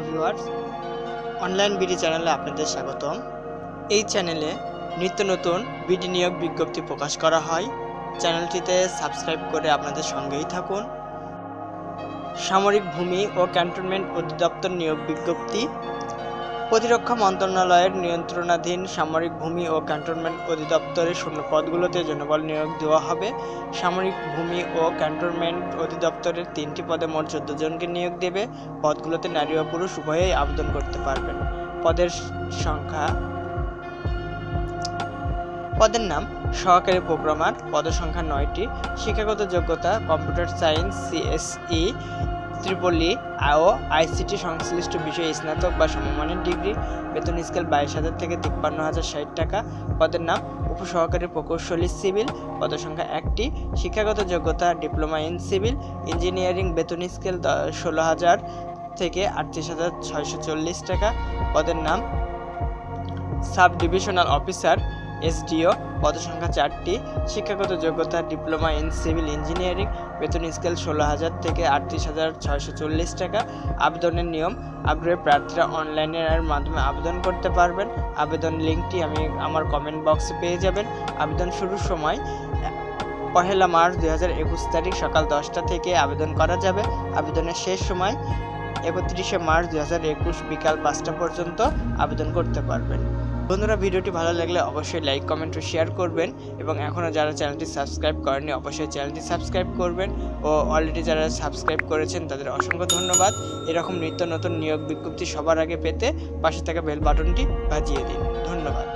Viewers, online BD চ্যানেলে আপনাদের স্বাগতম। এই চ্যানেলে নিত্য নতুন বিডি নিয়োগ বিজ্ঞপ্তি প্রকাশ করা হয়। চ্যানেলটিতে সাবস্ক্রাইব করে আপনাদের সঙ্গেই থাকুন। সামরিক ভূমি ও ক্যান্টনমেন্ট অধিদপ্তর নিয়োগ বিজ্ঞপ্তি প্রতিরক্ষা মন্ত্রণালয়ের নিয়ন্ত্রণাধীন সামরিক ভূমি ও ক্যান্টনমেন্ট অধিদপ্তরের শূন্য পদগুলোতে জনবল নিয়োগ দেওয়া হবে। সামরিক ভূমি ও ক্যান্টনমেন্ট অধিদপ্তরের তিনটি পদে মোট চোদ্দ জনকে নিয়োগ দেবে। পদগুলোতে নারী ও পুরুষ উভয়েই আবেদন করতে পারবেন। পদের সংখ্যা পদের নাম, সহকারী প্রোগ্রামার, পদের সংখ্যা নয়টি, শিক্ষাগত যোগ্যতা, computer science, CSE triple E ও আইসিটি সংশ্লিষ্ট বিষয়ে স্নাতক বা সমমানের ডিগ্রি, বেতন স্কেল বাইশ হাজার থেকে তিপ্পান্ন হাজার ষাট টাকা। পদের নাম, উপসহকারী প্রকৌশলী সিভিল। পদের সংখ্যা একটি, শিক্ষাগত যোগ্যতা, ডিপ্লোমা ইন সিভিল। ইঞ্জিনিয়ারিং বেতন স্কেল ষোলো হাজার থেকে আটত্রিশ হাজার ছয়শো চল্লিশ টাকা। পদের নাম, সাব ডিভিশনাল অফিসার। এসডিও, পদসংখ্যা চারটি, শিক্ষাগত যোগ্যতা, ডিপ্লোমা ইন সিভিল ইঞ্জিনিয়ারিং, বেতন স্কেল ষোলো হাজার থেকে আটত্রিশ হাজার ছয়শো চল্লিশ টাকা। আবেদনের নিয়ম, আগ্রহী প্রার্থীরা অনলাইনের মাধ্যমে আবেদন করতে পারবেন। আবেদন লিঙ্কটি আমি আমার কমেন্ট বক্সে পেয়ে যাবেন। আবেদন শুরুর সময়, পহেলা মার্চ দুই হাজার একুশ তারিখ সকাল দশটা থেকে আবেদন করা যাবে। আবেদনের শেষ সময়, একত্রিশে মার্চ দুই হাজার একুশ বিকাল পাঁচটা পর্যন্ত আবেদন করতে পারবেন। বন্ধুরা, ভিডিওটি ভালো লাগলে অবশ্যই লাইক কমেন্ট ও শেয়ার করবেন এবং এখনও যারা চ্যানেলটি সাবস্ক্রাইব করেনি অবশ্যই চ্যানেলটি সাবস্ক্রাইব করবেন ও অলরেডি যারা সাবস্ক্রাইব করেছেন, তাদের অসংখ্য ধন্যবাদ। এরকম নিত্য নতুন নিয়োগ বিজ্ঞপ্তি সবার আগে পেতে পাশে থাকা বেল বাটনটি বাজিয়ে দিন। ধন্যবাদ।